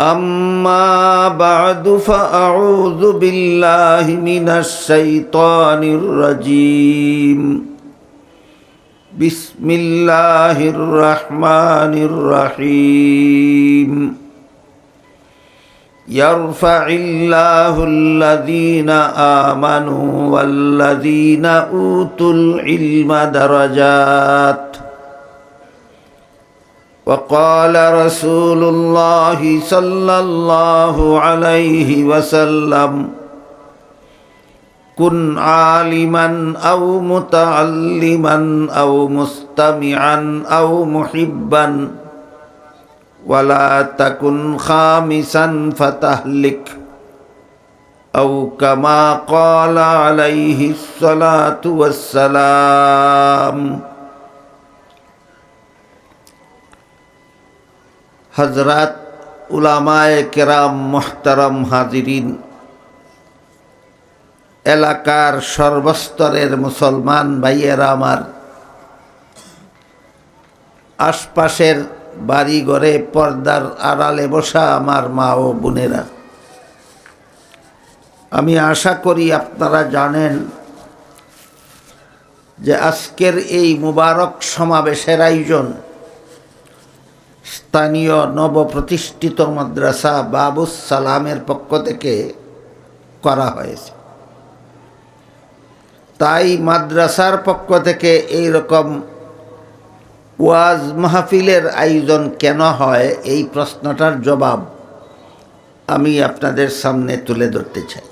أما بعد فأعوذ بالله من الشيطان الرجيم بسم الله الرحمن الرحيم يرفع الله الذين آمنوا والذين أوتوا العلم درجات وقال رسول الله صلى الله عليه وسلم كن عالما أو متعلما أو مستمعا أو محبا ولا تكن خامسا فتهلك أو كما قال عليه الصلاة والسلام. হজরত উলামায় কেরাম মোহতারম হাজিরিন। এলাকার সর্বস্তরের মুসলমান ভাইয়েরা আমার, আশপাশের বাড়ি ঘরে পর্দার আড়ালে বসা আমার মা ও বোনেরা। আমি আশা করি আপনারা জানেন যে আজকের এই মুবারক সমাবেশের আয়োজন স্থানীয় নবপ্রতিষ্ঠিত মাদ্রাসা বাবুস সালামের পক্ষ থেকে করা হয়েছে। তাই মাদ্রাসার পক্ষ থেকে এই রকম ওয়াজ মাহফিলের আয়োজন কেন হয়, এই প্রশ্নটার জবাব আমি আপনাদের সামনে তুলে ধরতে চাই।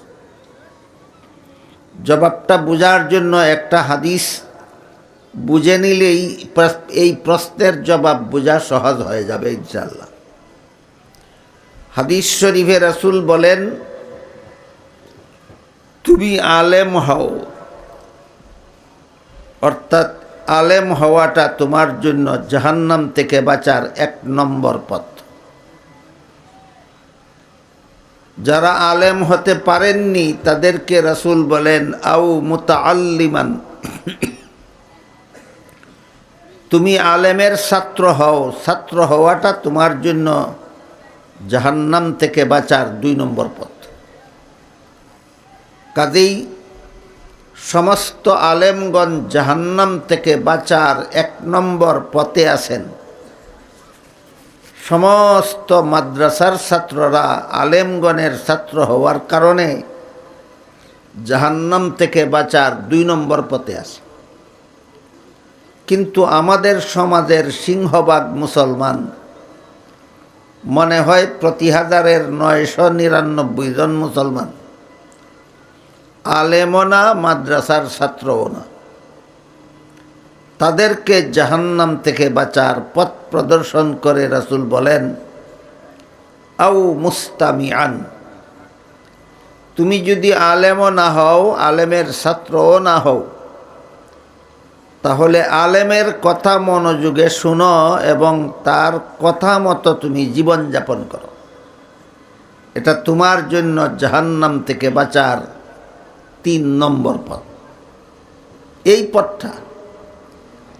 জবাবটা বোঝার জন্য একটা হাদিস বুঝে নিলেই এই প্রশ্নের জবাব বোঝা সহজ হয়ে যাবে ইনশাল্লাহ হাদিস শরীফে রাসুল বলেন, তুমি আলেম হও। অর্থাৎ আলেম হওয়াটা তোমার জন্য জাহান্নাম থেকে বাঁচার এক নম্বর পথ। যারা আলেম হতে পারেননি, তাদেরকে রাসুল বলেন আউ মুতা আল্লিমান তুমি আলেমের ছাত্র হও, ছাত্র হওয়াটা তোমার জন্য জাহান্নাম থেকে বাঁচার দুই নম্বর পথ। কাজেই সমস্ত আলেমগঞ্জ জাহান্নাম থেকে বাঁচার এক নম্বর পথে আছেন। সমস্ত মাদ্রাসার ছাত্ররা আলেমগণের ছাত্র হওয়ার কারণে জাহান্নাম থেকে বাঁচার দুই নম্বর পথে আছে। কিন্তু আমাদের সমাজের সিংহভাগ মুসলমান। মনে হয় প্রতি হাজারের নয়শো নিরানব্বই জন মুসলমান। আলেমও না, মাদ্রাসার ছাত্রও না। তাদেরকে জাহান্নাম থেকে বাঁচার পথ প্রদর্শন করে রাসুল বলেন আউ মুস্তামি আন তুমি যদি আলেমও না হও, আলেমের ছাত্রও না হও তাহলে আলেমের কথা মনোযোগে শুনো এবং তার কথা মতো তুমি জীবনযাপন করো। এটা তোমার জন্য জাহান্নাম থেকে বাঁচার তিন নম্বর পথ। এই পথটা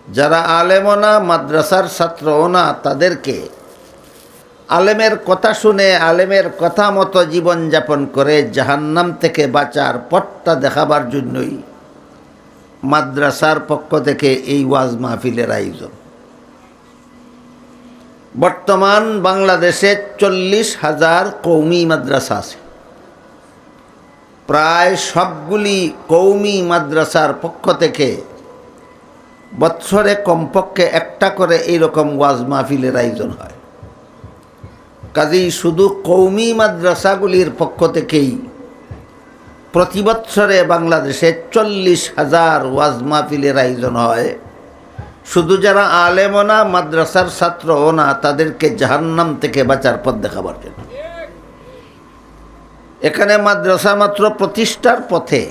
যারা আলেমও না, মাদ্রাসার ছাত্রও না, তাদেরকে আলেমের কথা শুনে, আলেমের কথা মতো জীবনযাপন করে জাহান্নাম থেকে বাঁচার পথটা দেখাবার জন্যই মাদ্রাসার পক্ষ থেকে এই ওয়াজ মাহফিলের আয়োজন। বর্তমান বাংলাদেশে চল্লিশ হাজার কৌমি মাদ্রাসা আছে। প্রায় সবগুলি কৌমি মাদ্রাসার পক্ষ থেকে বৎসরে কমপক্ষে একটা করে এইরকম ওয়াজ মাহফিলের আয়োজন হয়। কাজেই শুধু কৌমি মাদ্রাসাগুলির পক্ষ থেকেই প্রতি বৎসরে বাংলাদেশে চল্লিশ হাজার ওয়াজ মাহফিলের আয়োজন হয়। শুধু যারা আলেমও না, মাদ্রাসার ছাত্রও না, তাদেরকে জাহান্নাম থেকে বাঁচার পথ দেখাবার জন্য। এখানে মাদ্রাসা মাত্র প্রতিষ্ঠার পথে।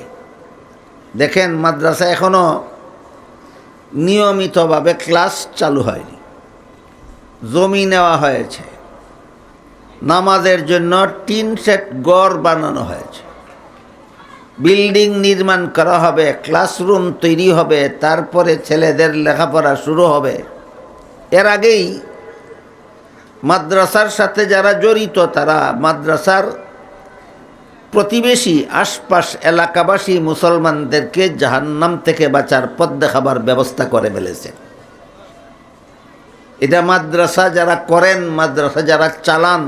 দেখেন, মাদ্রাসা এখনও নিয়মিতভাবে ক্লাস চালু হয়নি। জমি নেওয়া হয়েছে। নামাজের জন্য টিন সেট গড় বানানো হয়েছে। বিল্ডিং নির্মাণ করা হবে, ক্লাসরুম তৈরি হবে, তারপরে ছেলেদের লেখাপড়া শুরু হবে। এর আগেই মাদ্রাসার সাথে যারা জড়িত, তারা মাদ্রাসার প্রতিবেশী, আশপাশ এলাকাবাসী মুসলমানদেরকে জাহান্নাম থেকে বাঁচার পথ দেখাবার ব্যবস্থা করে ফেলেছে। এটা মাদ্রাসা যারা করেন, মাদ্রাসা যারা চালান,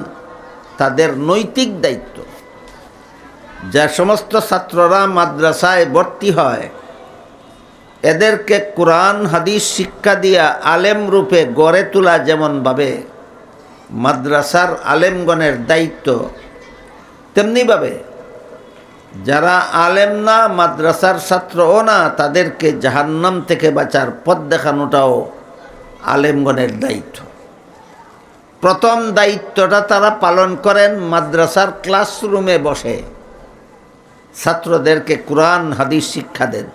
তাদের নৈতিক দায়িত্ব। যে সমস্ত ছাত্ররা মাদ্রাসায় ভর্তি হয়। এদেরকে কোরআন, হাদিস, শিক্ষা দিয়া আলেম রূপে গড়ে তোলা যেমনভাবে মাদ্রাসার আলেমগণের দায়িত্ব, তেমনিভাবে যারা আলেম না, মাদ্রাসার ছাত্রও না, তাদেরকে জাহান্নাম থেকে বাঁচার পথ দেখানোটাও আলেমগণের দায়িত্ব। প্রথম দায়িত্বটা তারা পালন করেন মাদ্রাসার ক্লাসরুমে বসে। ছাত্রদেরকে কোরআন, হাদিস শিক্ষা দেন।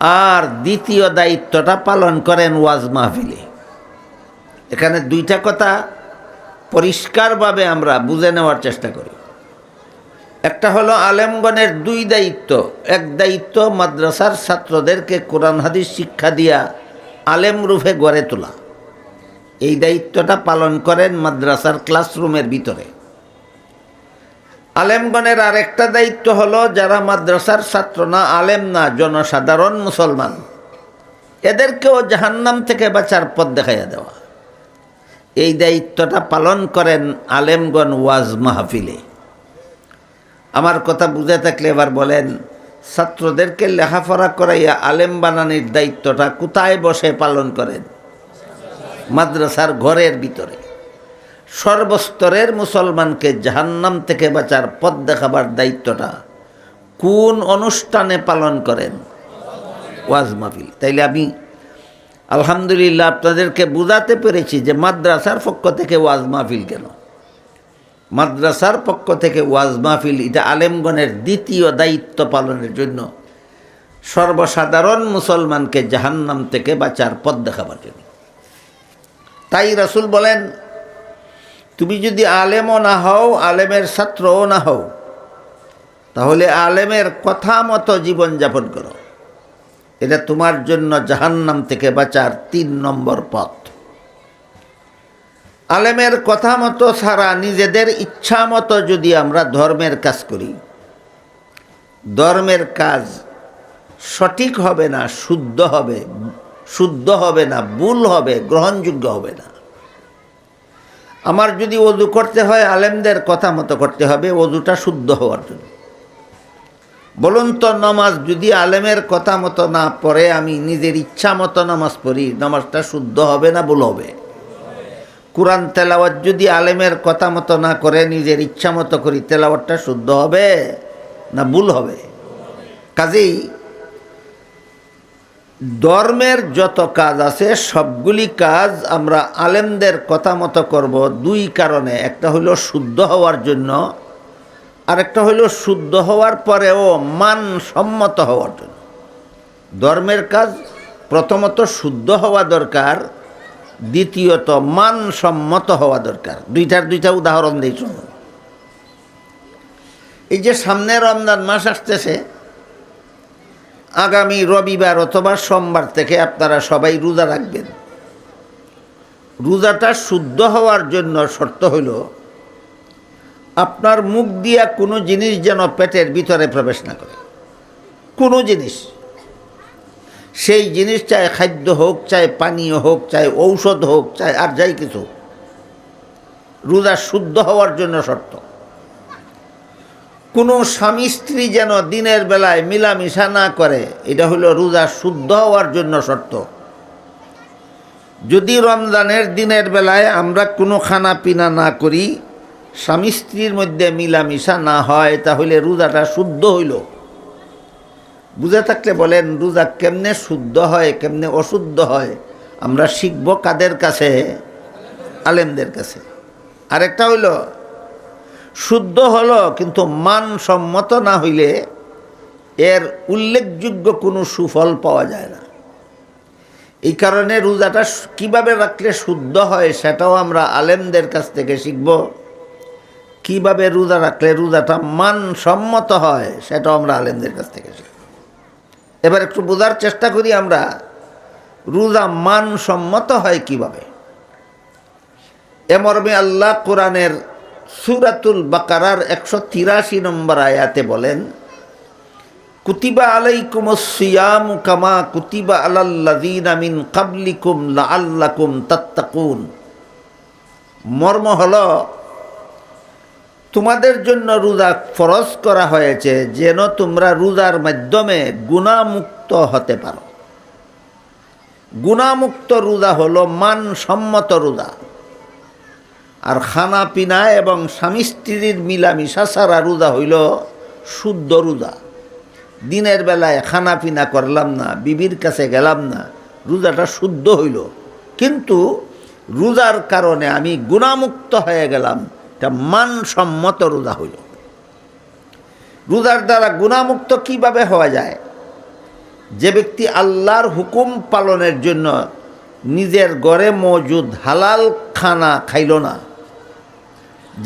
আর দ্বিতীয় দায়িত্বটা পালন করেন ওয়াজ মাহফিলে। এখানে দুইটা কথা পরিষ্কারভাবে আমরা বুঝে নেওয়ার চেষ্টা করি। একটা হলো আলেমগণের দুই দায়িত্ব। এক দায়িত্ব মাদ্রাসার ছাত্রদেরকে কোরআন, হাদিস শিক্ষা দিয়া আলেম রূপে গড়ে তোলা। এই দায়িত্বটা পালন করেন মাদ্রাসার ক্লাসরুমের ভিতরে। আলেমগণের আরেকটা দায়িত্ব হলো যারা মাদ্রাসার ছাত্র না, আলেম না, জনসাধারণ মুসলমান। এদেরকেও জাহান্নাম থেকে বাঁচার পথ দেখাইয়া দেওয়া। এই দায়িত্বটা পালন করেন আলেমগণ ওয়াজ মাহফিলে। আমার কথা বুঝে থাকলে এবার বলেন, ছাত্রদেরকে লেখাপড়া করাইয়া আলেম বানানির দায়িত্বটা কোথায় বসে পালন করেন? মাদ্রাসার ঘরের ভিতরে। সর্বস্তরের মুসলমানকে জাহান্নাম থেকে বাঁচার পথ দেখাবার দায়িত্বটা কোন অনুষ্ঠানে পালন করেন? ওয়াজ মাহফিল। তাইলে আমি আলহামদুলিল্লাহ আপনাদেরকে বুঝাতে পেরেছি যে মাদ্রাসার পক্ষ থেকে ওয়াজ মাহফিল কেন? মাদ্রাসার পক্ষ থেকে ওয়াজ মাহফিল এটা আলেমগণের দ্বিতীয় দায়িত্ব পালনের জন্য সর্বসাধারণ মুসলমানকে জাহান্নাম থেকে বাঁচার পথ দেখাবার জন্য। তাই রাসুল বলেন তুমি যদি আলেমও না হও, আলেমের ছাত্রও না হও, তাহলে আলেমের কথা মতো জীবনযাপন করো। এটা তোমার জন্য জাহান্নাম থেকে বাঁচার তিন নম্বর পথ। আলেমের কথা মতো সারা নিজেদের ইচ্ছা মতো যদি আমরা ধর্মের কাজ করি, ধর্মের কাজ সঠিক হবে না, শুদ্ধ হবে শুদ্ধ হবে না, ভুল হবে, গ্রহণযোগ্য হবে না। আমার যদি অজু করতে হয়, আলেমদের কথা মতো করতে হবে, অজুটা শুদ্ধ হওয়ার জন্য। বলুন তো, নমাজ যদি আলেমের কথা মতো না পড়ে, আমি নিজের ইচ্ছা মতো নামাজ পড়ি, নামাজটা শুদ্ধ হবে না ভুল হবে? কোরআন তেলাওয়াত যদি আলেমের কথা মতো না করে, নিজের ইচ্ছা মতো করি, তেলাওয়াতটা শুদ্ধ হবে না ভুল হবে? কাজেই ধর্মের যত কাজ আছে, সবগুলি কাজ আমরা আলেমদের কথা মতো করব দুই কারণে। একটা হলো শুদ্ধ হওয়ার জন্য, আরেকটা হইল শুদ্ধ হওয়ার পরেও মানসম্মত হওয়ার জন্য। ধর্মের কাজ প্রথমত শুদ্ধ হওয়া দরকার, দ্বিতীয়ত মানসম্মত হওয়া দরকার। দুইটার দুইটা উদাহরণ শুনুন এই যে সামনে রমজান মাস আসতেছে আগামী রবিবার অথবা সোমবার থেকে আপনারা সবাই রোজা রাখবেন। রোজাটা শুদ্ধ হওয়ার জন্য শর্ত হইল আপনার মুখ দিয়া কোনো জিনিস যেন পেটের ভিতরে প্রবেশ না করে। কোনো জিনিস। সেই জিনিস চাই খাদ্য হোক, চাই পানীয় হোক, চাই ঔষধ হোক, চাই আর যাই কিছু। রোজা শুদ্ধ হওয়ার জন্য শর্ত। কোনো স্বামী স্ত্রী যেন দিনের বেলায় মিলামিশা না করে, এটা হলো রোজা শুদ্ধ হওয়ার জন্য শর্ত। যদি রমজানের দিনের বেলায় আমরা কোনো খানা পিনা না করি, স্বামী স্ত্রীর মধ্যে মিলামিশা না হয়, তাহলে রোজাটা শুদ্ধ হইল। বুঝে থাকলে বলেন, রোজা কেমনে শুদ্ধ হয়, কেমনে অশুদ্ধ হয়, আমরা শিখব কাদের কাছে? আলেমদের কাছে। আরেকটা হইল শুদ্ধ হলো, কিন্তু মানসম্মত না হইলে এর উল্লেখযোগ্য কোনো সুফল পাওয়া যায় না। এই কারণে রোজাটা কীভাবে রাখলে শুদ্ধ হয় সেটাও আমরা আলেমদের কাছ থেকে শিখব। কীভাবে রোজা রাখলে রোজাটা মানসম্মত হয় সেটাও আমরা আলেমদের কাছ থেকে শিখব। এবার একটু বোঝার চেষ্টা করি আমরা, রোজা মানসম্মত হয় কীভাবে? এমর্মে আল্লাহ কোরআনের সুরাতুল বাকারার একশো তিরাশি নম্বর আয়াতে বলেন, কুতিবা আলাইকুম সিয়াম কামা কুতিবা আলাল্লাযীনা মিন কাবলিকুম লাআল্লাকুম তাত্তাকুন। মর্ম হলো, তোমাদের জন্য রোজা ফরজ করা হয়েছে যেন তোমরা রোজার মাধ্যমে গুণামুক্ত হতে পারো। গুণামুক্ত রোজা হলো মানসম্মত রোজা। আর খানা পিনা এবং স্বামী স্ত্রীর মিলামিশা ছাড়া রোজা হইল শুদ্ধ রোজা। দিনের বেলায় খানা পিনা করলাম না, বিবির কাছে গেলাম না, রোজাটা শুদ্ধ হইল। কিন্তু রোজার কারণে আমি গুণামুক্ত হয়ে গেলাম, এটা মানসম্মত রোজা হইল। রোজার দ্বারা গুণামুক্ত কীভাবে হওয়া যায়? যে ব্যক্তি আল্লাহর হুকুম পালনের জন্য নিজের গড়ে মজুদ হালাল খানা খাইল না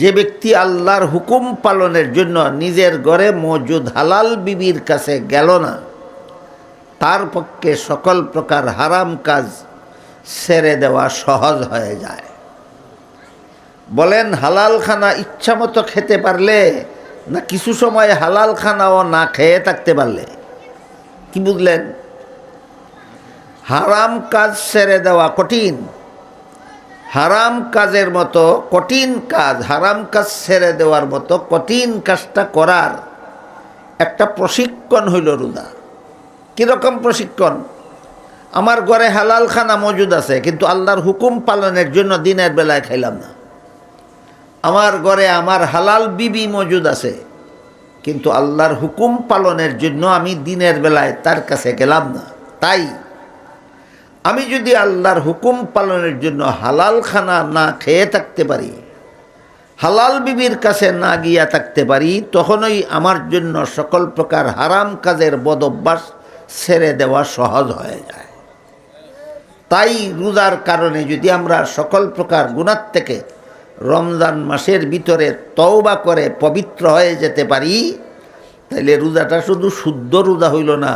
যে ব্যক্তি আল্লাহর হুকুম পালনের জন্য নিজের ঘরে মজুদ হালাল বিবির কাছে গেল না, তার পক্ষে সকল প্রকার হারাম কাজ ছেড়ে দেওয়া সহজ হয়ে যায়। বলেন হালাল খানা ইচ্ছা মতো খেতে পারলে না কিছু সময় হালাল খানাও না খেয়ে থাকতে পারলে? কি বুঝলেন? হারাম কাজ ছেড়ে দেওয়া কঠিন। হারাম কাজের মতো, কঠিন কাজ, হারাম কাজ ছেড়ে দেওয়ার মতো, কঠিন কাজটা করার একটা প্রশিক্ষণ হইল রুদা কীরকম প্রশিক্ষণ? আমার ঘরে হালাল খানা মজুদ আছে, কিন্তু আল্লাহর হুকুম পালনের জন্য দিনের বেলায় খাইলাম না। আমার ঘরে আমার হালাল বিবি মজুদ আছে, কিন্তু আল্লাহর হুকুম পালনের জন্য আমি দিনের বেলায় তার কাছে গেলাম না। তাই আমি যদি আল্লাহর হুকুম পালনের জন্য হালাল খানা না খেয়ে থাকতে পারি, হালাল বিবির কাছে না গিয়া থাকতে পারি, তখনই আমার জন্য সকল প্রকার হারাম কাজের বদ অভ্যাস ছেড়ে দেওয়া সহজ হয়ে যায়। তাই রোজার কারণে যদি আমরা সকল প্রকার গুণার থেকে রমজান মাসের ভিতরে তওবা করে পবিত্র হয়ে যেতে পারি, তাইলে রোজাটা শুধু শুদ্ধ রোজা হইল না,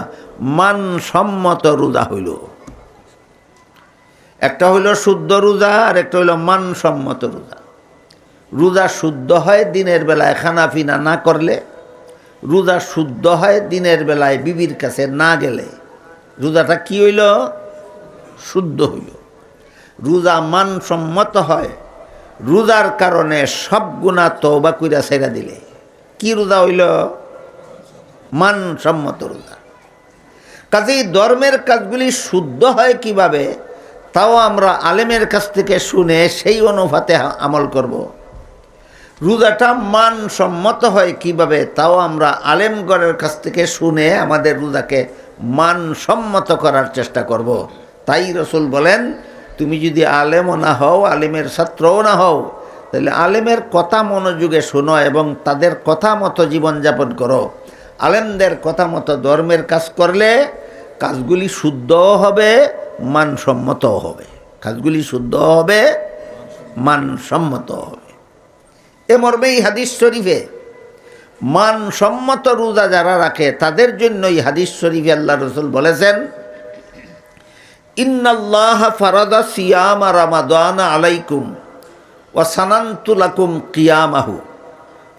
মানসম্মত রোজা হইল। একটা হইল শুদ্ধ রোজা আর একটা হইল মানসম্মত রোজা। রোজা শুদ্ধ হয় দিনের বেলায় খানা পিনা না করলে, রোজা শুদ্ধ হয় দিনের বেলায় বিবির কাছে না গেলে। রোজাটা কি হইল? শুদ্ধ হইল। রোজা মানসম্মত হয়, রোজার কারণে সব গুণা তৌবা কইরা ছেড়া দিলে। কি রোজা হইল? মানসম্মত রোজা। কাজেই ধর্মের কাজগুলি শুদ্ধ হয় কীভাবে? তাও আমরা আলেমের কাছ থেকে শুনে সেই অনুপাতে আমল করব। রোজাটা মানসম্মত হয় কীভাবে তাও আমরা আলেমগড়ের কাছ থেকে শুনে আমাদের রোজাকে মানসম্মত করার চেষ্টা করব। তাই রসুল বলেন, তুমি যদি আলেমও না হও, আলেমের ছাত্রও না হও, তাহলে আলেমের কথা মনোযোগে শোনো এবং তাদের কথা মতো জীবনযাপন করো আলেমদের কথা মতো ধর্মের কাজ করলে কাজগুলি শুদ্ধও হবে, মানসম্মতও হবে। কাজগুলি শুদ্ধ হবে মানসম্মত হবে। এ মর্মে এই হাদিস শরীফে মানসম্মত রোজা যারা রাখে, তাদের জন্য এই হাদিস শরীফে আল্লাহ রসুল বলেছেন, ইন্নাল্লাহ ফারাদা সিয়াম রামাদান আলাইকুম ও সানান্তুলাকুম কিয়ামাহু,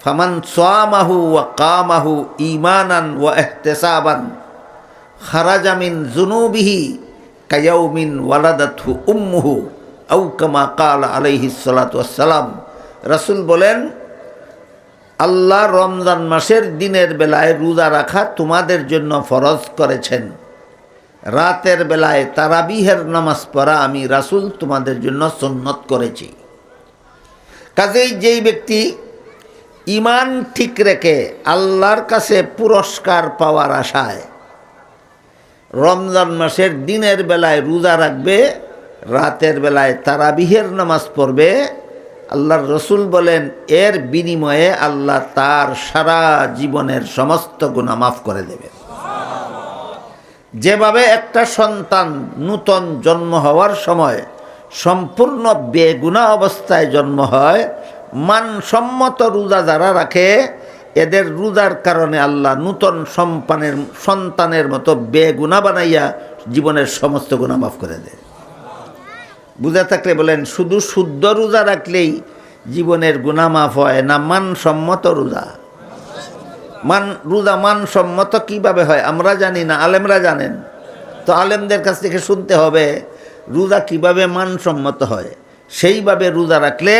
ফামান সোয়ামাহু ওয়া কামাহু ইমানান ওয়া এহতেসাবান খারাজামিন জুনুবিহি কায়াউমিন ওয়ালাদাথু উম্মুহু আউ কামা কাল আলাইহি সালাম রাসুল বলেন, আল্লাহ রমজান মাসের দিনের বেলায় রোজা রাখা তোমাদের জন্য ফরজ করেছেন। রাতের বেলায় তারাবিহের নামাজ পড়া আমি রাসুল তোমাদের জন্য সন্নত করেছি। কাজেই যেই ব্যক্তি ইমান ঠিক রেখে আল্লাহর কাছে পুরস্কার পাওয়ার আশায় রমজান মাসের দিনের বেলায় রোজা রাখবে, রাতের বেলায় তারাবিহের নামাজ পড়বে। আল্লাহর রসুল বলেন, এর বিনিময়ে আল্লাহ তার সারা জীবনের সমস্ত গুণা মাফ করে দেবে যেভাবে একটা সন্তান নূতন জন্ম হওয়ার সময় সম্পূর্ণ বেগুনা অবস্থায় জন্ম হয়, মানসম্মত রোজা যারা রাখে এদের রোজার কারণে আল্লাহ নূতন সম্পানের সন্তানের মতো বেগুনা বানাইয়া জীবনের সমস্ত গুণা মাফ করে দেয়। বুঝা থাকলে বলেন, শুধু শুদ্ধ রোজা রাখলেই জীবনের গুণা মাফ হয় না, মানসম্মত রোজা। মান, রোজা মানসম্মত কীভাবে হয় আমরা জানি না, আলেমরা জানেন। তো আলেমদের কাছ থেকে শুনতে হবে, রোজা কীভাবে মানসম্মত হয়। সেইভাবে রোজা রাখলে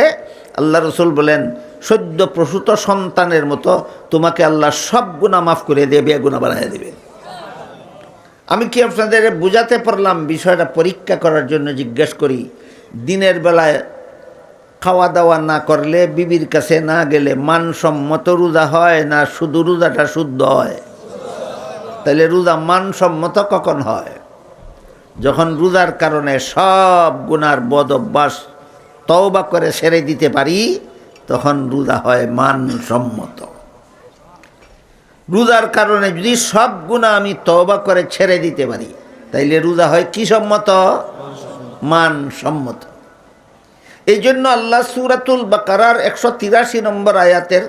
আল্লাহ রসুল বলেন সদ্য প্রসূত সন্তানের মতো তোমাকে আল্লাহ সব গুণা মাফ করে দেবে গুণা বাড়াই দেবে। আমি কি আপনাদের বুঝাতে পারলাম? বিষয়টা পরীক্ষা করার জন্য জিজ্ঞেস করি। দিনের বেলায় খাওয়া দাওয়া না করলে বিবির কাছে না গেলে মানসম্মত রোজা হয় না শুধু রোজাটা শুদ্ধ হয়? তাহলে রোজা মানসম্মত কখন হয়? যখন রোজার কারণে সব গুনার বদ অভ্যাস তওবা করে সেরে দিতে পারি তখন রোজা হয় মানসম্মত। রোজার কারণে যদি সব গুণা আমি তওবা করে ছেড়ে দিতে পারি, তাইলে রোজা হয় কি সম্মত? মানসম্মত। এই জন্য আল্লাহ সুরাতুল বাকারার একশো তিরাশি নম্বর আয়াতের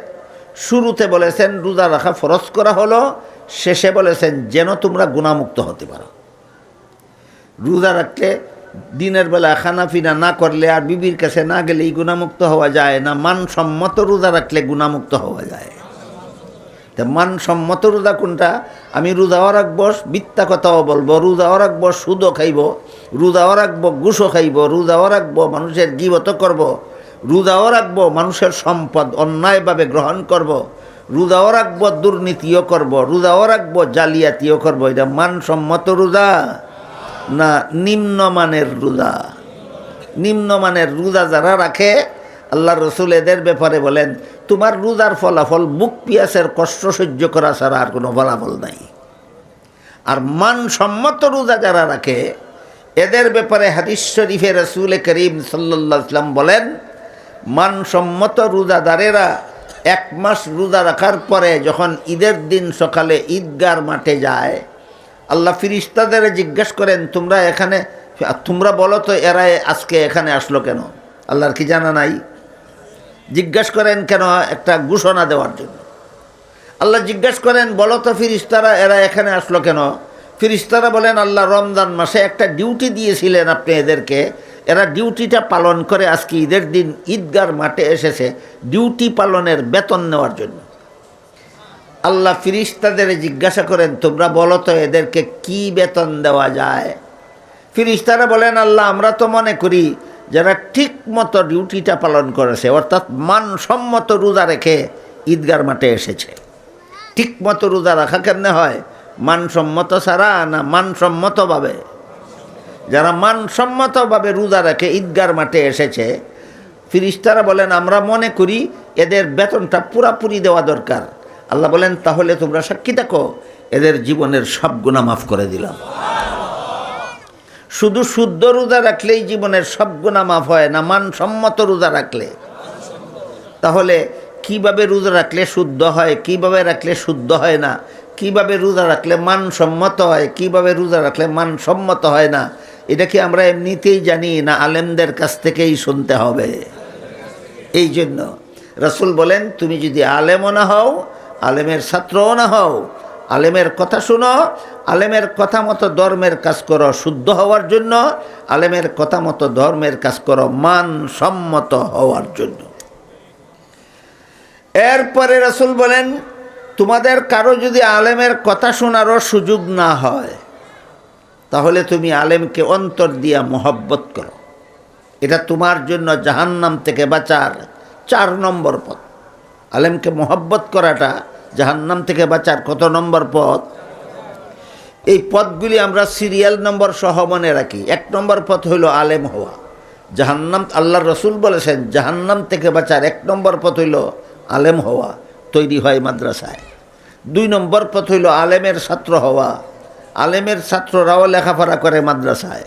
শুরুতে বলেছেন, রোজা রাখা ফরজ করা হলো, শেষে বলেছেন, যেন তোমরা গুণামুক্ত হতে পারো। রোজা রাখলে দিনের বেলা খানা পিনা না করলে আর বিবির কাছে না গেলেই গুণামুক্ত হওয়া যায় না, মানসম্মত রোজা রাখলে গুণামুক্ত হওয়া যায় তা মানসম্মত রোজা কোনটা আমি রোজাও রাখব, মিথ্যা কথাও বলব, রোজাও রাখব, সুদও খাইব, রোজাও রাখব, ঘুষও খাইব, রোজাও রাখব, মানুষের গিবত করব। রোজাও রাখব, মানুষের সম্পদ অন্যায়ভাবে গ্রহণ করব। রোজাও রাখব, দুর্নীতিও করব। রোজাও রাখব, জালিয়াতিও করব। এটা মানসম্মত রোজা না নিম্নমানের রোজা। নিম্নমানের রোজা যারা রাখে, আল্লাহ রসুল এদের ব্যাপারে বলেন, তোমার রোজার ফলাফল বুক পিয়াসের কষ্ট সহ্য করা ছাড়া আর কোনো ফলাফল নাই। আর মানসম্মত রোজা যারা রাখে, এদের ব্যাপারে হাদিস শরীফে রসুল করিম সাল্লাহ ইসলাম বলেন, মানসম্মত রোজাদারেরা এক মাস রোজা রাখার পরে যখন ঈদের দিন সকালে ঈদগার মাঠে যায় আল্লাহ ফিরিস্তাদের জিজ্ঞেস করেন, তোমরা এখানে, তোমরা বলো তো এরা আজকে এখানে আসলো কেন? আল্লাহর কি জানা নাই। জিজ্ঞাসা করেন, কেন? একটা ঘোষণা দেওয়ার জন্য। আল্লাহ জিজ্ঞাসা করেন, বলো তো ফিরিস্তারা এরা এখানে আসলো কেন? ফিরিস্তারা বলেন, আল্লাহ রমজান মাসে একটা ডিউটি দিয়েছিলেন আপনি এদেরকে। এরা ডিউটিটা পালন করে আজকে ঈদের দিন ঈদগার মাঠে এসেছে, ডিউটি পালনের বেতন নেওয়ার জন্য। আল্লাহ ফিরিস্তাদের জিজ্ঞাসা করেন, তোমরা বলো তো এদেরকে কি বেতন দেওয়া যায়? ফিরিস্তারা বলেন, আল্লাহ, আমরা তো মনে করি যারা ঠিক মতো ডিউটিটা পালন করেছে, অর্থাৎ মানসম্মত রোজা রেখে ঈদগার মাঠে এসেছে। ঠিক মতো রোজা রাখা কেমনে হয়? মানসম্মত ছাড়া না মানসম্মতভাবে? যারা মানসম্মতভাবে রোজা রেখে ঈদগার মাঠে এসেছে, ফিরিস্তারা বলেন, আমরা মনে করি এদের বেতনটা পুরাপুরি দেওয়া দরকার। আল্লাহ বলেন, তাহলে তোমরা সাক্ষী থাকো এদের জীবনের সব গুণা মাফ করে দিলাম। শুধু শুদ্ধ রোজা রাখলেই জীবনের সব গুণা মাফ হয় না, মানসম্মত রোজা রাখলে। তাহলে কীভাবে রোজা রাখলে শুদ্ধ হয়, কীভাবে রাখলে শুদ্ধ হয় না, কীভাবে রোজা রাখলে মানসম্মত হয়, কীভাবে রোজা রাখলে মানসম্মত হয় না, এটা কি আমরা এমনিতেই জানি না? আলেমদের কাছ থেকেই শুনতে হবে। এই জন্য রসুল বলেন, তুমি যদি আলেমও না হও আলেমের ছাত্রও না হও। আলেমের কথা শুনো, আলেমের কথা মতো ধর্মের কাজ করো, শুদ্ধ হওয়ার জন্য, আলেমের কথা মতো ধর্মের কাজ করো, মানসম্মত হওয়ার জন্য। এরপরে রসুল বলেন, তোমাদের কারও যদি আলেমের কথা শোনারও সুযোগ না হয়, তাহলে তুমি আলেমকে অন্তর দিয়া মোহব্বত করো। এটা তোমার জন্য জাহান্নাম থেকে বাঁচার চার নম্বর পথ। আলেমকে মোহব্বত করাটা জাহান্নাম থেকে বাঁচার কত নম্বর পথ? এই পথগুলি আমরা সিরিয়াল নম্বর সহ মনে রাখি। এক নম্বর পথ হইল আলেম হওয়া। জাহান্নাম আল্লাহ রসুল বলেছেন, জাহান্নাম থেকে বাঁচার এক নম্বর পথ হইল আলেম হওয়া, তৈরি হয় মাদ্রাসায়। দুই নম্বর পথ হইল আলেমের ছাত্র হওয়া। আলেমের ছাত্ররাও লেখাপড়া করে মাদ্রাসায়।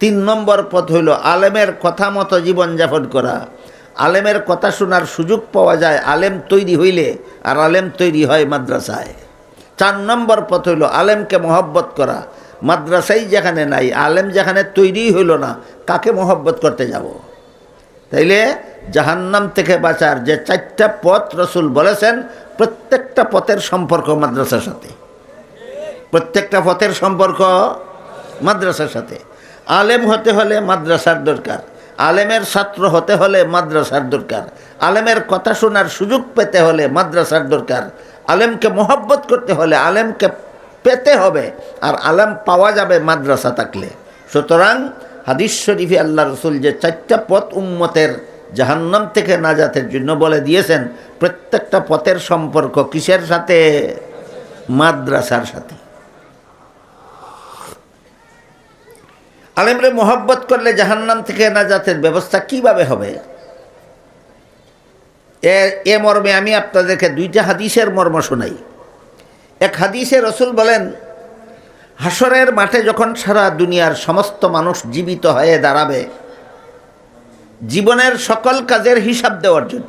তিন নম্বর পথ হইল আলেমের কথা মতো জীবনযাপন করা। আলেমের কথা শোনার সুযোগ পাওয়া যায়, আলেম তৈরি হইলে আর আলেম তৈরি হয় মাদ্রাসায়। চার নম্বর পথ হইল আলেমকে মহব্বত করা। মাদ্রাসাই যেখানে নাই, আলেম যেখানে তৈরি হইল না, কাকে মহব্বত করতে যাব? তাইলে জাহান্নাম থেকে বাঁচার যে চারটা পথ রসুল বলেছেন, প্রত্যেকটা পথের সম্পর্ক মাদ্রাসার সাথে। প্রত্যেকটা পথের সম্পর্ক মাদ্রাসার সাথে। আলেম হতে হলে মাদ্রাসার দরকার। আলেমের ছাত্র হতে হলে মাদ্রাসার দরকার। আলেমের কথা শোনার সুযোগ পেতে হলে মাদ্রাসার দরকার। আলেমকে মোহব্বত করতে হলে আলেমকে পেতে হবে আর আলেম পাওয়া যাবে মাদ্রাসা থাকলে। সুতরাং হাদিস শরীফে আল্লাহ রসুল যে চারটা পথ উম্মতের জাহান্নাম থেকে নাজাতের জন্য বলে দিয়েছেন, প্রত্যেকটা পথের সম্পর্ক কিসের সাথে? মাদ্রাসার সাথে। আলেমরে মোহব্বত করলে জাহান্নাম থেকে নাজাতের ব্যবস্থা কীভাবে হবে? এ এ মর্মে আমি আপনাদেরকে দুইটা হাদিসের মর্ম শোনাই। এক হাদিসে রসুল বলেন হাসরের মাঠে যখন সারা দুনিয়ার সমস্ত মানুষ জীবিত হয়ে দাঁড়াবে, জীবনের সকল কাজের হিসাব দেওয়ার জন্য।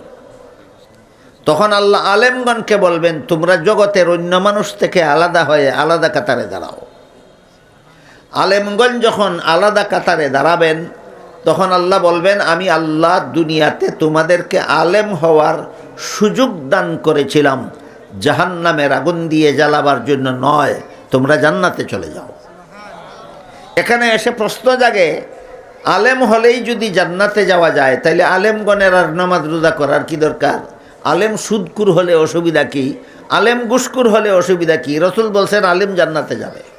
তখন আল্লাহ আলেমগণকে বলবেন, তোমরা জগতের অন্য মানুষ থেকে আলাদা হয়ে আলাদা কাতারে দাঁড়াও। আলেমগঞ্জ যখন আলাদা কাতারে দাঁড়াবেন, তখন আল্লাহ বলবেন, আমি আল্লাহ দুনিয়াতে তোমাদেরকে আলেম হওয়ার সুযোগ দান করেছিলাম। জাহান্নামের আগুন দিয়ে জ্বালাবার জন্য নয়, তোমরা জান্নাতে চলে যাও। এখানে এসে প্রশ্ন জাগে, আলেম হলেই যদি জান্নাতে যাওয়া যায় তাহলে আলেমগণের আর নামাজ রোজা করার কি দরকার? আলেম সুদকুর হলে অসুবিধা কি? আলেম গুসকুর হলে অসুবিধা কি? রসুল বলছেন, আলেম জান্নাতে যাবে।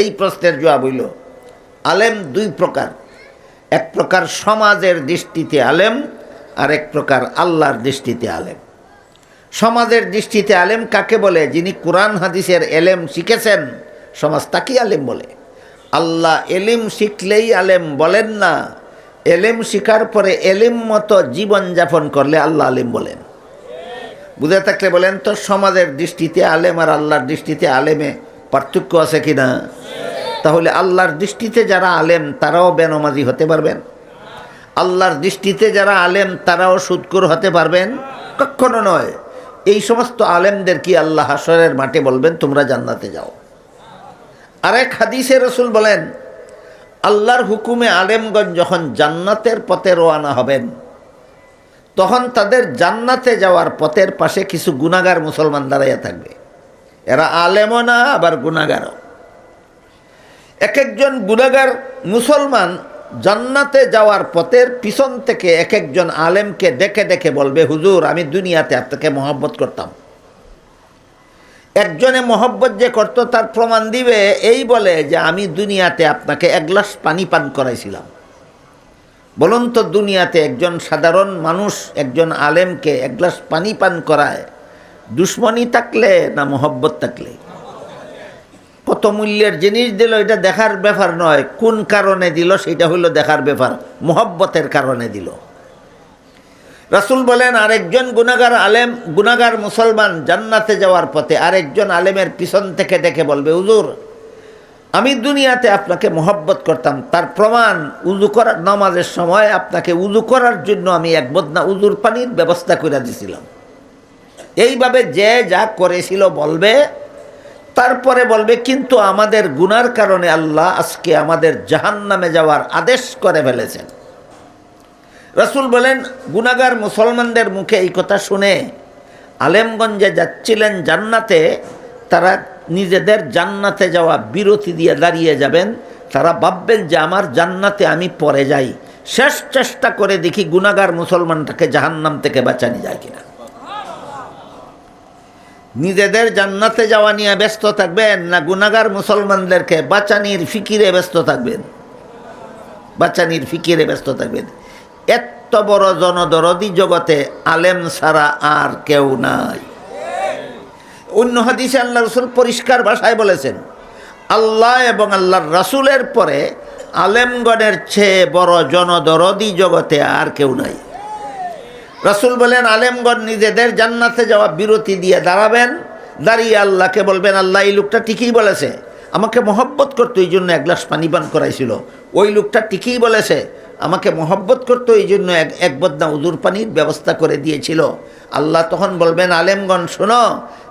এই প্রশ্নের জবাব হইল, আলেম দুই প্রকার। এক প্রকার সমাজের দৃষ্টিতে আলেম আর এক প্রকার আল্লাহর দৃষ্টিতে আলেম। সমাজের দৃষ্টিতে আলেম কাকে বলে? যিনি কোরআন, হাদিসের এলেম শিখেছেন, সমাজ তাকেই আলেম বলে। আল্লাহ এলিম শিখলেই আলেম বলেন না। এলেম শিখার পরে এলিম মতো জীবনযাপন করলে আল্লাহ আলেম বলেন। বুঝে থাকলে বলেন তো, সমাজের দৃষ্টিতে আলেম আর আল্লাহর দৃষ্টিতে আলেমে পার্থক্য আছে কি না তাহলে আল্লাহর দৃষ্টিতে যারা আলেম, তারাও বেনমাজি হতে পারবেন। আল্লাহর দৃষ্টিতে যারা আলেম, তারাও সুদকুর হতে পারবেন। কখনো নয়, এই সমস্ত আলেমদের কি আল্লাহ হাসরের মাঠে বলবেন, তোমরা জান্নাতে যাও। আরেক হাদিসে রসুল বলেন, আল্লাহর হুকুমে আলেমগঞ্জ যখন জান্নাতের পথে রোয়ানা হবেন, তখন তাদের জান্নাতে যাওয়ার পথের পাশে কিছু গুণাগার মুসলমান দাঁড়াইয়া থাকবে। এরা আলেমও না, আবার গুণাগারও এক একজন গুণাগার মুসলমান জান্নাতে যাওয়ার পথের পিছন থেকে এক একজন আলেমকে দেখে দেখে বলবে, হুজুর, আমি দুনিয়াতে আপনাকে মহব্বত করতাম। একজনে মহব্বত যে করত তার প্রমাণ দিবে, এই বলে যে আমি দুনিয়াতে আপনাকে এক গ্লাস পানি পান করাইছিলাম। বলুন তো দুনিয়াতে একজন সাধারণ মানুষ, একজন আলেমকে এক গ্লাস পানি পান করায় দুশ্মনী থাকলে না মহব্বত থাকলে? কত মূল্যের জিনিস দিল, এটা দেখার ব্যাপার নয়। কোন কারণে দিল, সেটা হইল দেখার ব্যাপার। মহব্বতের কারণে দিল। রাসুল বলেন, আরেকজন গুনাগার আলেম গুনাগার মুসলমান জান্নাতে যাওয়ার পথে আরেকজন আলেমের পিছন থেকে দেখে বলবে উজুর আমি দুনিয়াতে আপনাকে মহব্বত করতাম। তার প্রমাণ উজু করার নামাজের সময় আপনাকে উজু করার জন্য আমি এক বদনা উজুর পানির ব্যবস্থা করে দিছিলাম। এইভাবে যে যা করেছিল বলবে তারপরে বলবে, কিন্তু আমাদের গুনার কারণে আল্লাহ আজকে আমাদের জাহান নামে যাওয়ার আদেশ করে ফেলেছেন। রসুল বলেন গুনাগার মুসলমানদের মুখে এই কথা শুনে আলেমগঞ্জে যাচ্ছিলেন জান্নাতে, তারা নিজেদের জান্নাতে যাওয়া বিরতি দিয়ে দাঁড়িয়ে যাবেন। তারা ভাববেন যে আমার জান্নাতে আমি পরে যাই। শেষ চেষ্টা করে দেখি গুনাগার মুসলমানটাকে জাহান্নাম থেকে বাঁচানি যায় কিনা। নিজেদের জান্নাতে যাওয়া নিয়ে ব্যস্ত থাকবেন না গুনাগার মুসলমানদেরকে বাঁচানির ফিকিরে ব্যস্ত থাকবেন? বাঁচানির ফিকিরে ব্যস্ত থাকবেন। এত বড় জনদরদি জগতে আলেম ছাড়া আর কেউ নাই। অন্য হাদিসে আল্লাহ রসুল পরিষ্কার ভাষায় বলেছেন, আল্লাহ এবং আল্লাহর রাসুলের পরে আলেমগণের চেয়ে বড় জনদরদি জগতে আর কেউ নাই। রাসুল বলেন, আলেমগণ নিজেদের জান্নাতে যাওয়া বিরতি দিয়ে দাঁড়াবেন। দাঁড়িয়ে আল্লাহকে বলবেন, আল্লাহ, এই লোকটা ঠিকই বলেছে। আমাকে মহব্বত করতো, এই জন্য এক গ্লাস পানি পান করাইছিল। ওই লোকটা ঠিকই বলেছে। আমাকে মহব্বত করতো, এই জন্য এক এক বদনা উজুর পানির ব্যবস্থা করে দিয়েছিল। আল্লাহ তখন বলবেন, আলেমগণ, শোনো,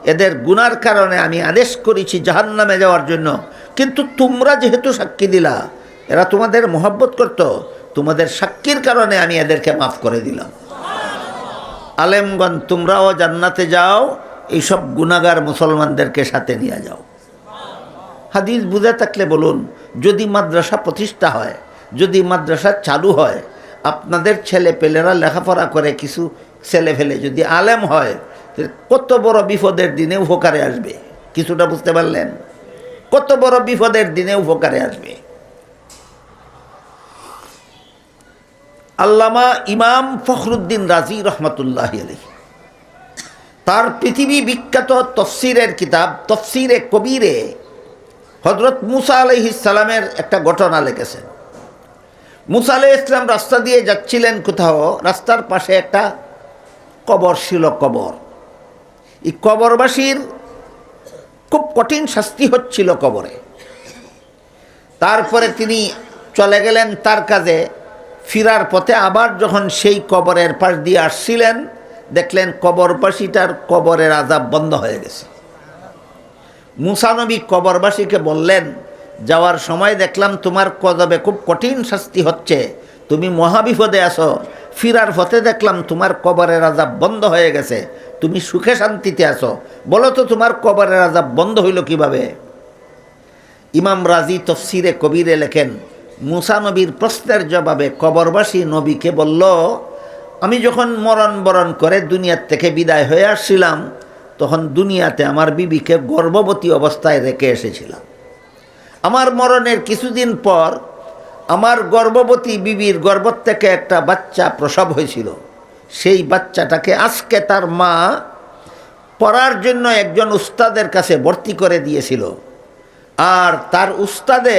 এদের গুনার কারণে আমি আদেশ করেছি জাহান্নামে যাওয়ার জন্য। কিন্তু তোমরা যেহেতু সাক্ষী দিলা, এরা তোমাদের মহব্বত করতো। তোমাদের সাক্ষীর কারণে আমি এদেরকে মাফ করে দিলাম। আলেমগণ, তোমরাও জান্নাতে যাও, এইসব গুনাগার মুসলমানদেরকে সাথে নিয়ে যাও। হাদিস বুঝে থাকলে বলুন, যদি মাদ্রাসা প্রতিষ্ঠা হয়, যদি মাদ্রাসা চালু হয়, আপনাদের ছেলে পেলেরা লেখাপড়া করে কিছু ছেলে ফেলে, যদি আলেম হয় কত বড় বিপদের দিনে উপকারে আসবে। কিছুটা বুঝতে পারলেন? কত বড় বিপদের দিনে উপকারে আসবে? আল্লামা ইমাম ফখরুদ্দিন রাজি রহমতুল্লাহ আলী তার পৃথিবী বিখ্যাত তফসিরের কিতাব, তফসিরে কবিরে হজরত মুসা আলহিসালামের একটা ঘটনা লিখেছেন। মুসা আলহ ইসলাম রাস্তা দিয়ে যাচ্ছিলেন কোথাও, রাস্তার পাশে একটা কবর ছিল কবর। এই কবরবাসীর খুব কঠিন শাস্তি হচ্ছিল কবরে। তারপরে তিনি চলে গেলেন তার কাজে। ফিরার পথে আবার যখন সেই কবরের পাশ দিয়ে আসছিলেন, দেখলেন কবরবাসীটার কবরের আজাব বন্ধ হয়ে গেছে। মুসানবী কবরবাসীকে বললেন, যাওয়ার সময় দেখলাম তোমার কদবে খুব কঠিন শাস্তি হচ্ছে। তুমি মহাবিপদে আসো ফিরার পথে দেখলাম তোমার কবরের আজাব বন্ধ হয়ে গেছে। তুমি সুখে শান্তিতে আসো বলো তো তোমার কবরের আজাব বন্ধ হইল কীভাবে? ইমাম রাজি তফসিরে কবিরে লেখেন মুসা নবীর প্রশ্নের জবাবে কবরবাসী নবীকে বলল, আমি যখন মরণ বরণ করে দুনিয়ার থেকে বিদায় হয়ে আসছিলাম, তখন দুনিয়াতে আমার বিবিকে গর্ভবতী অবস্থায় রেখে এসেছিলাম। আমার মরণের কিছুদিন পর আমার গর্ভবতী বিবির গর্ভ থেকে একটা বাচ্চা প্রসব হয়েছিল। সেই বাচ্চাটাকে আজকে তার মা পড়ার জন্য একজন উস্তাদের কাছে ভর্তি করে দিয়েছিল। আর তার উস্তাদে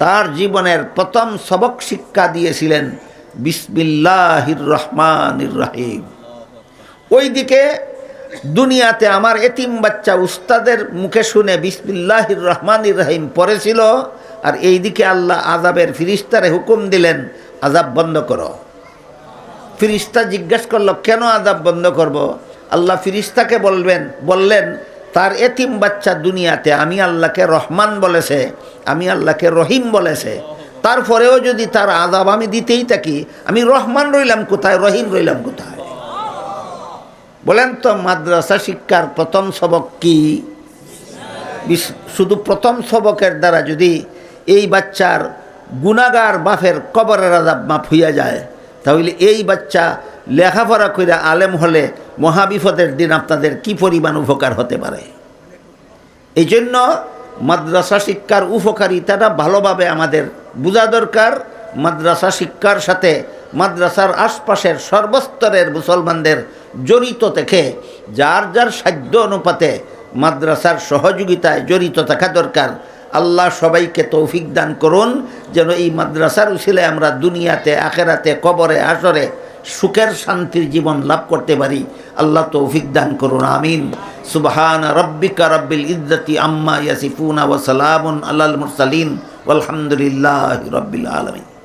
তার জীবনের প্রথম সবক শিক্ষা দিয়েছিলেন বিসমিল্লাহির রহমানির রাহিম ওইদিকে দুনিয়াতে আমার এতিম বাচ্চা উস্তাদের মুখে শুনে বিসমিল্লাহির রহমানির রাহিম পড়েছিল, আর এইদিকে আল্লাহ আজাবের ফিরিস্তারে হুকুম দিলেন আজাব বন্ধ করো ফিরিস্তা জিজ্ঞেস করল, কেন আজাব বন্ধ করব। আল্লাহ ফিরিস্তাকে বলবেন, বললেন তার এতিম বাচ্চা দুনিয়াতে আমি আল্লাহকে রহমান বলেছে, আমি আল্লাহকে রহিম বলেছে। তারপরেও যদি তার আজাব আমি দিতেই থাকি, আমি রহমান রইলাম কোথায়, রহিম রইলাম কোথায়? বলেন তো, মাদ্রাসা শিক্ষার প্রথম সবক কি? শুধু প্রথম সবকের দ্বারা যদি এই বাচ্চার গুণাগার বাফের কবরের আজাব মাফ হইয়া যায়, তাহলে এই বাচ্চা লেখাপড়া করে আলেম হলে মহাবিপদের দিন আপনাদের কি পরিমাণ উপকার হতে পারে? এই জন্য মাদ্রাসা শিক্ষার উপকারিতাটা ভালোভাবে আমাদের বোঝা দরকার। মাদ্রাসা শিক্ষার সাথে মাদ্রাসার আশপাশের সর্বস্তরের মুসলমানদের জড়িত থেকে যার যার সাধ্য অনুপাতে মাদ্রাসার সহযোগিতায় জড়িত থাকা দরকার, আল্লাহ সবাইকে তৌফিক দান করুন। যেন এই মাদ্রাসার উশিলে আমরা দুনিয়াতে, আখেরাতে, কবরে, আসরে সুখের শান্তির জীবন লাভ করতে পারি। আল্লাহ তৌফিক দান করুন, আমিন। সুবহান রব্বিকা রব্বিল ইজ্জতি আম্মা ইয়াসিফুনা ওয়া সালামুন আলাল মুরসালিন। আলহামদুলিল্লাহ রব্বিল আলামিন।